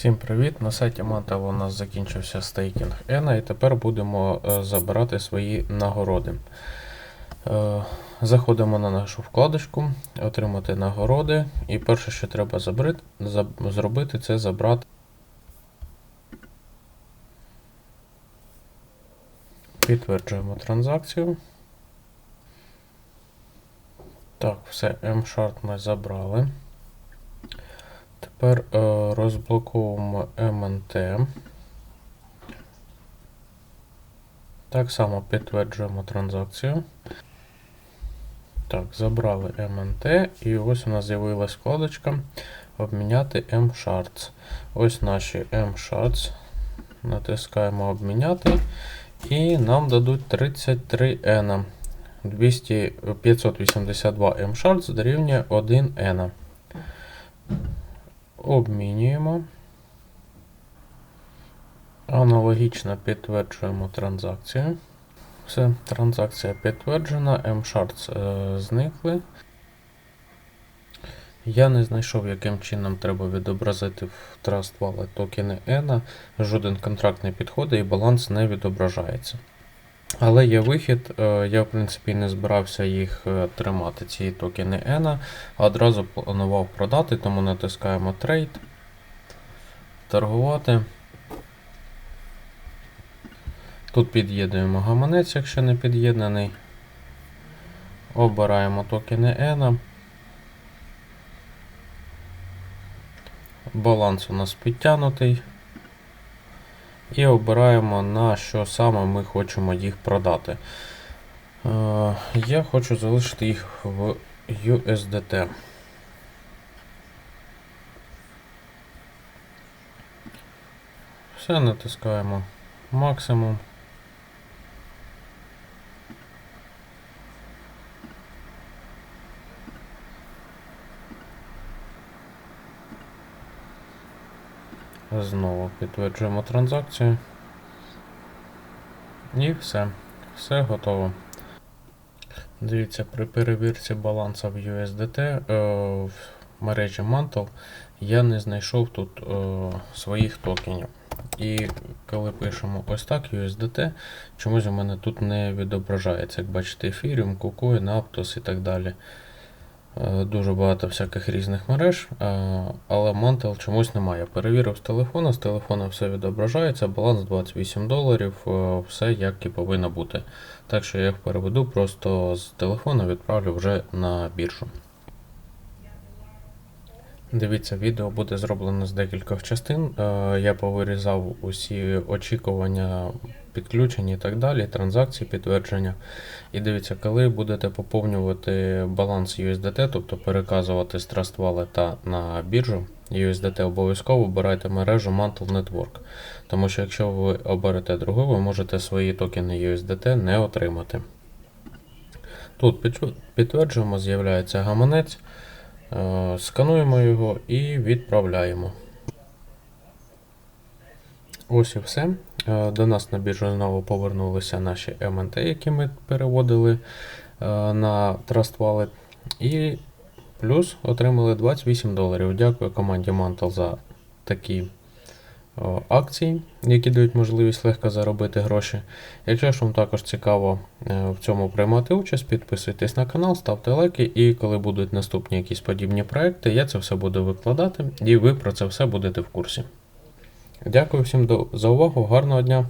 Всім привіт! На сайті Mantel у нас закінчився стейкінг Ена і тепер будемо е, забирати свої нагороди. Е, Заходимо на нашу вкладочку, отримати нагороди. І перше, що треба забрати, зробити, це забрати. Підтверджуємо транзакцію. Так, все, M-Shard ми забрали. Тепер е, розблоковуємо МНТ. Так само підтверджуємо транзакцію. Так, забрали МНТ, і ось у нас з'явилась вкладочка Обміняти M-Shards. Ось наші M-Shards. Натискаємо обміняти. І нам дадуть 33 N. 200, 582 M-Shards дорівнює 1 N. Обмінюємо. Аналогічно підтверджуємо транзакцію. Все, транзакція підтверджена, M-Shards е, зникли. Я не знайшов, яким чином треба відобразити в Trust Wallet токени ENA. Жоден контракт не підходить і баланс не відображається. Але є вихід, е, я в принципі не збирався їх е, тримати, ці токени ENA, а одразу планував продати, тому натискаємо Trade, торгувати. Тут під'єднуємо гаманець, якщо не під'єднаний. Обираємо токени ENA. Баланс у нас підтягнутий. І обираємо на що саме ми хочемо їх продати. Е, Я хочу залишити їх в USDT. Все, натискаємо максимум. Знову підтверджуємо транзакцію. І все. Все готово. Дивіться, при перевірці балансу в USDT е, в мережі Mantle я не знайшов тут е, своїх токенів. І коли пишемо ось так USDT, чомусь у мене тут не відображається. Як бачите, Ethereum, KuCoin, Aptos і так далі. Е, Дуже багато всяких різних мереж, е, але Mantle чомусь немає. Перевірив з телефона, з телефона все відображається, баланс 28 доларів, е, все як і повинно бути. Так що я їх переведу, просто з телефона відправлю вже на біржу. Дивіться, відео буде зроблено з декількох частин. Я повирізав усі очікування, підключення і так далі, транзакції, підтвердження. І дивіться, коли будете поповнювати баланс USDT, тобто переказувати з Trust Wallet на біржу USDT, обов'язково обирайте мережу Mantle Network. Тому що якщо ви оберете другу, ви можете свої токени USDT не отримати. Тут підтверджуємо, з'являється гаманець. Е, Скануємо його і відправляємо. Ось і все. Е, До нас на біржу знову повернулися наші МНТ, які ми переводили е, на Trust Wallet. І плюс отримали 28 доларів. Дякую команді Mantle за такі акції, які дають можливість легко заробити гроші. Якщо ж вам також цікаво е, в цьому приймати участь, підписуйтесь на канал, ставте лайки, і коли будуть наступні якісь подібні проекти, я це все буду викладати, і ви про це все будете в курсі. Дякую всім за увагу, гарного дня!